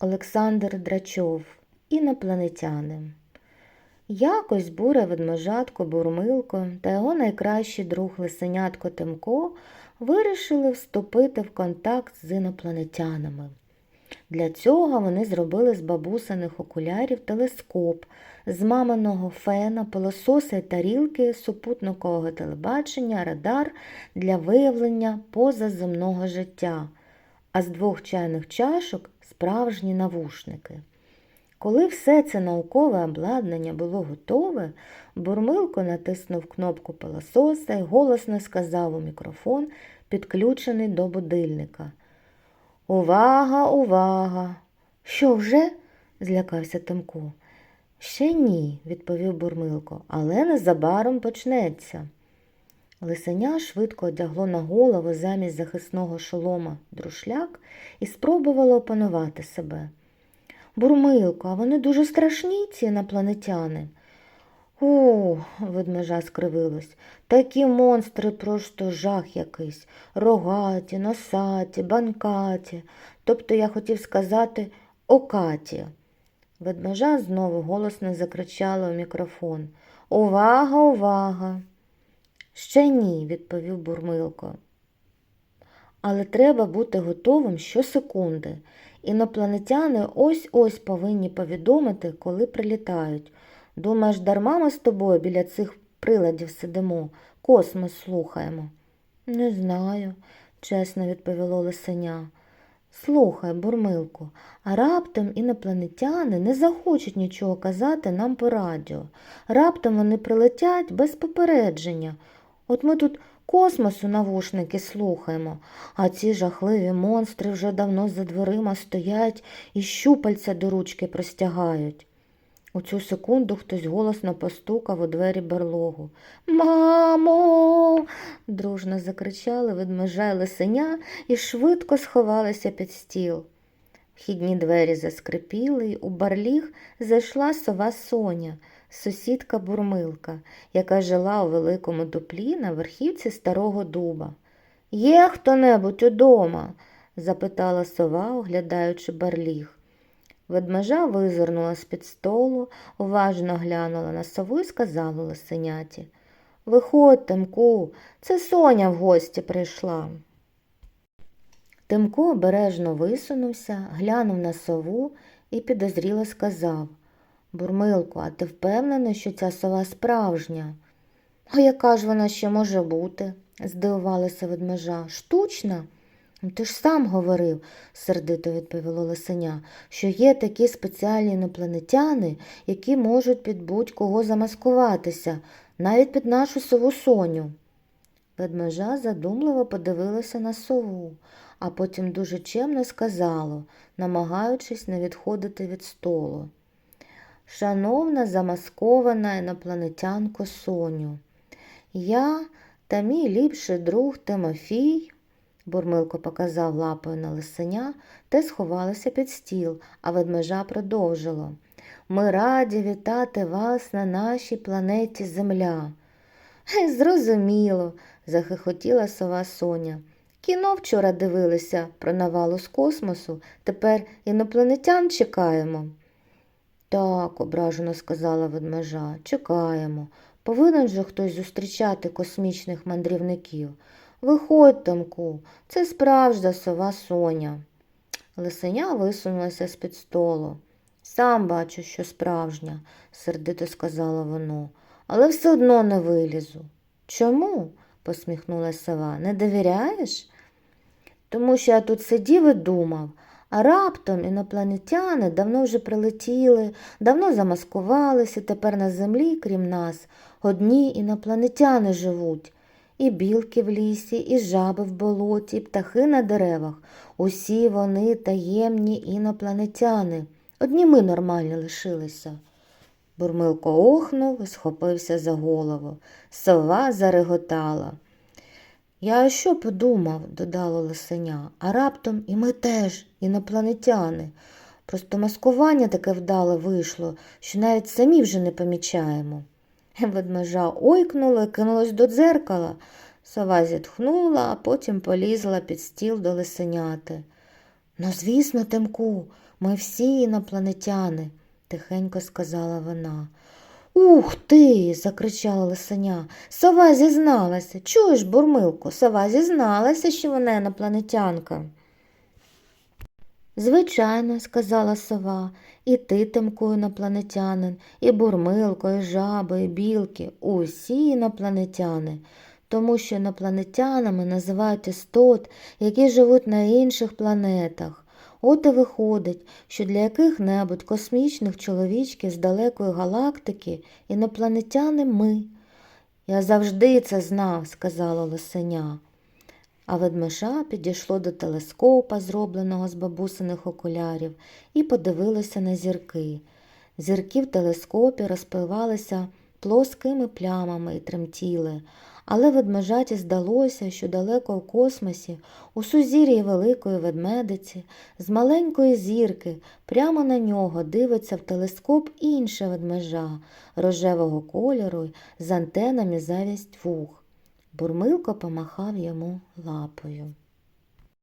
Олександр Драчов Інопланетяни. Якось буря ведмежатко Бурмилко та його найкращий друг лисенятко Тимко вирішили вступити в контакт з інопланетянами. Для цього вони зробили з бабусиних окулярів телескоп, з маминого фена, пилососа тарілки супутникового телебачення, радар для виявлення позаземного життя, а з двох чайних чашок справжні навушники. Коли все це наукове обладнання було готове, Бурмилко натиснув кнопку пилососа і голосно сказав у мікрофон, підключений до будильника. Увага, увага! Що вже? злякався Тимко. Ще ні, відповів Бурмилко, але незабаром почнеться. Лисеня швидко одягло на голову замість захисного шолома друшляк і спробувало опанувати себе. Бурмилко, а вони дуже страшні, ці інопланетяни. О, ведмежа скривилась. Такі монстри просто жах якийсь. Рогаті, носаті, банкаті. Тобто я хотів сказати окаті. Ведмежа знову голосно закричала у мікрофон. Увага, увага! Ще ні, відповів Бурмилко. Але треба бути готовим щосекунди. Інопланетяни ось-ось повинні повідомити, коли прилітають. Думаєш, дарма ми з тобою біля цих приладів сидимо, космос слухаємо? Не знаю, чесно відповіло лисеня. Слухай, бурмилку, а раптом інопланетяни не захочуть нічого казати нам по радіо. Раптом вони прилетять без попередження. От ми тут космосу навушники слухаємо, а ці жахливі монстри вже давно за дверима стоять і щупальця до ручки простягають. У цю секунду хтось голосно постукав у двері берлогу. Мамо. дружно закричали ведмежа й лисеня і швидко сховалися під стіл. Вхідні двері заскрипіли, й у барліг зайшла сова Соня, сусідка бурмилка, яка жила у великому дуплі на верхівці старого дуба. Є хто небудь удома? запитала сова, оглядаючи барліг. Ведмежа визирнула з-під столу, уважно глянула на сову і сказала лисеняті. Виходь, Тимку, це Соня в гості прийшла. Тимко обережно висунувся, глянув на сову і підозріло сказав Бурмилку, а ти впевнений, що ця сова справжня? А яка ж вона ще може бути? здивувалася ведмежа. Штучна? Ти ж сам говорив, сердито відповіло лисеня, що є такі спеціальні інопланетяни, які можуть під будь-кого замаскуватися, навіть під нашу сову Соню. Ведмежа задумливо подивилася на сову, а потім дуже чемно сказала, намагаючись не відходити від столу. Шановна замаскована інопланетянко Соню, я та мій ліпший друг Тимофій. Бурмилко показав лапою на лисеня, те сховалося під стіл, а ведмежа продовжило. Ми раді вітати вас на нашій планеті Земля. Зрозуміло, захихотіла сова Соня. Кіно вчора дивилися про навалу з космосу, тепер інопланетян чекаємо. Так, ображено сказала ведмежа, чекаємо. Повинен же хтось зустрічати космічних мандрівників. Виходь, Тимку, це справжня сова Соня. Лисеня висунулася з-під столу. Сам бачу, що справжня, сердито сказала воно, але все одно не вилізу. Чому? посміхнулася сова. Не довіряєш? Тому що я тут сидів і думав, раптом інопланетяни давно вже прилетіли, давно замаскувалися, тепер на землі, крім нас, одні інопланетяни живуть. І білки в лісі, і жаби в болоті, і птахи на деревах. Усі вони таємні інопланетяни. Одні ми нормальні лишилися. Бурмилко охнув і схопився за голову. Сова зареготала. Я що подумав, додало лисеня, а раптом і ми теж, інопланетяни. Просто маскування таке вдале вийшло, що навіть самі вже не помічаємо. Ведмежа ойкнула і кинулась до дзеркала. Сова зітхнула, а потім полізла під стіл до лисеняти. Ну, звісно, Тимку, ми всі інопланетяни, тихенько сказала вона. Ух ти. закричала лисеня. Сова зізналася. Чуєш, бурмилку, сова зізналася, що вона інопланетянка. Звичайно, сказала сова, і ти, Тимко, інопланетянин, і бурмилко, і жаби, і білки, усі інопланетяни, тому що інопланетянами називають істот, які живуть на інших планетах. От і виходить, що для яких-небудь космічних чоловічків з далекої галактики інопланетяни ми. Я завжди це знав, сказала лисеня. А ведмежа підійшло до телескопа, зробленого з бабусиних окулярів, і подивилося на зірки. Зірки в телескопі розпливалися плоскими плямами і тремтіли, але ведмежаті здалося, що далеко в космосі, у сузір'ї великої ведмедиці, з маленької зірки, прямо на нього дивиться в телескоп інша ведмежа рожевого кольору з антенами завість вух. Бурмилко помахав йому лапою.